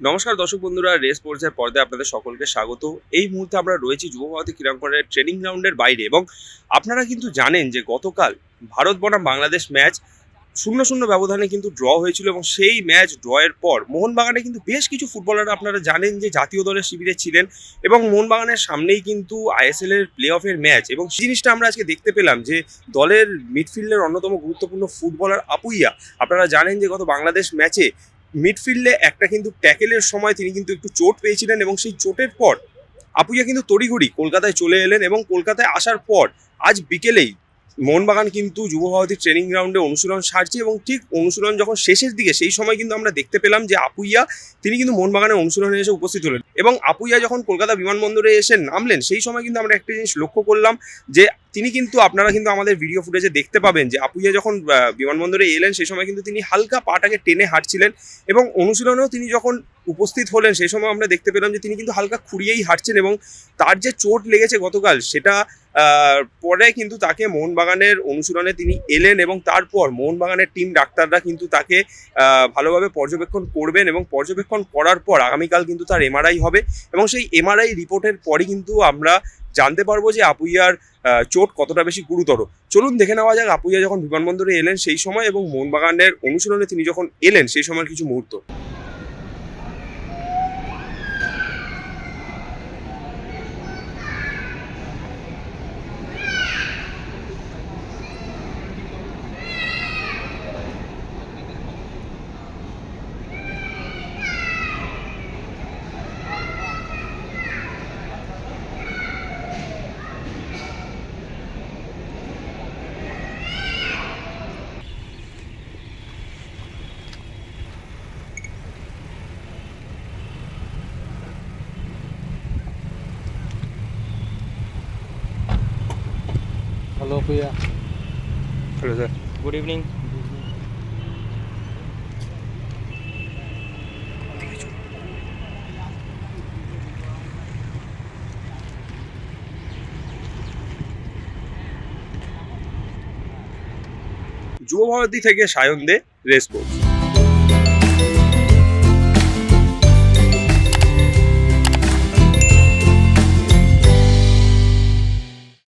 নমস্কার দর্শক বন্ধুরা, রেস স্পোর্টসের পর্দায় আপনাদের সকলকে স্বাগত। এই মুহূর্তে আমরা রয়েছি যুব ভারতী ক্রীড়াঙ্গনের ট্রেনিং গ্রাউন্ডের বাইরে এবং আপনারা কিন্তু জানেন যে গতকাল ভারত বনাম বাংলাদেশ ম্যাচ শূন্য শূন্য ব্যবধানে কিন্তু ড্র হয়েছিল এবং সেই ম্যাচ ড্রয়ের পর মোহনবাগানে কিন্তু বেশ কিছু ফুটবলার আপনারা জানেন যে জাতীয় দলের শিবিরে ছিলেন এবং মোহনবাগানের সামনেই কিন্তু আইএসএল এর প্লে অফের ম্যাচ এবং সেই জিনিসটা আমরা আজকে দেখতে পেলাম যে দলের মিডফিল্ডের অন্যতম গুরুত্বপূর্ণ ফুটবলার আপুইয়া। আপনারা জানেন যে গত বাংলাদেশ ম্যাচে মিডফিল্ডে একটা কিন্তু ট্যাকেলের সময় তিনি কিন্তু একটু চোট পেয়েছিলেন এবং সেই চোটের পর আপুইয়া কিন্তু তড়িঘড়ি কলকাতায় চলে এলেন এবং কলকাতায় আসার পর আজ বিকেলেই মোহনবাগান কিন্তু যুব ভারতী ট্রেনিং গ্রাউন্ডে অনুশীলন সারছে এবং ঠিক অনুশীলন যখন শেষের দিকে, সেই সময় কিন্তু আমরা দেখতে পেলাম যে আপুইয়া, তিনি কিন্তু মোহনবাগানের অনুশীলনে এসে উপস্থিত হলেন এবং আপুইয়া যখন কলকাতা বিমানবন্দরে এসে নামলেন, সেই সময় কিন্তু আমরা একটা জিনিস লক্ষ্য করলাম যে তিনি কিন্তু, আপনারা কিন্তু আমাদের ভিডিও ফুটেজে দেখতে পাবেন যে আপুইয়া যখন বিমানবন্দরে এলেন, সেই সময় কিন্তু তিনি হালকা পাটাকে টেনে হাঁটছিলেন এবং অনুশীলনেও তিনি যখন উপস্থিত হলেন, সেই সময় আমরা দেখতে পেলাম যে তিনি কিন্তু হালকা খুঁড়িয়েই হাঁটছেন এবং তার যে চোট লেগেছে গতকাল, সেটা পরে কিন্তু তাকে মোহনবাগানের অনুশীলনে তিনি এলেন এবং তারপর মোহনবাগানের টিম ডাক্তাররা কিন্তু তাকে ভালোভাবে পর্যবেক্ষণ করবেন এবং পর্যবেক্ষণ করার পর আগামীকাল কিন্তু তার এমআরআই হবে এবং সেই এমআরআই রিপোর্টের পরই কিন্তু আমরা জানতে পারব যে আপুইয়ার চোট কতটা বেশি গুরুতর। চলুন দেখে নেওয়া যাক, আপুইয়া যখন বিমানবন্দরে এলেন সেই সময় এবং মোহনবাগানের অনুশীলনে তিনি যখন এলেন সেই সময়ের কিছু মুহূর্ত। Hello Kuya. Hello, sir. Good evening. যুব ভারতী থেকে সায়ন দে রেসপোর্টস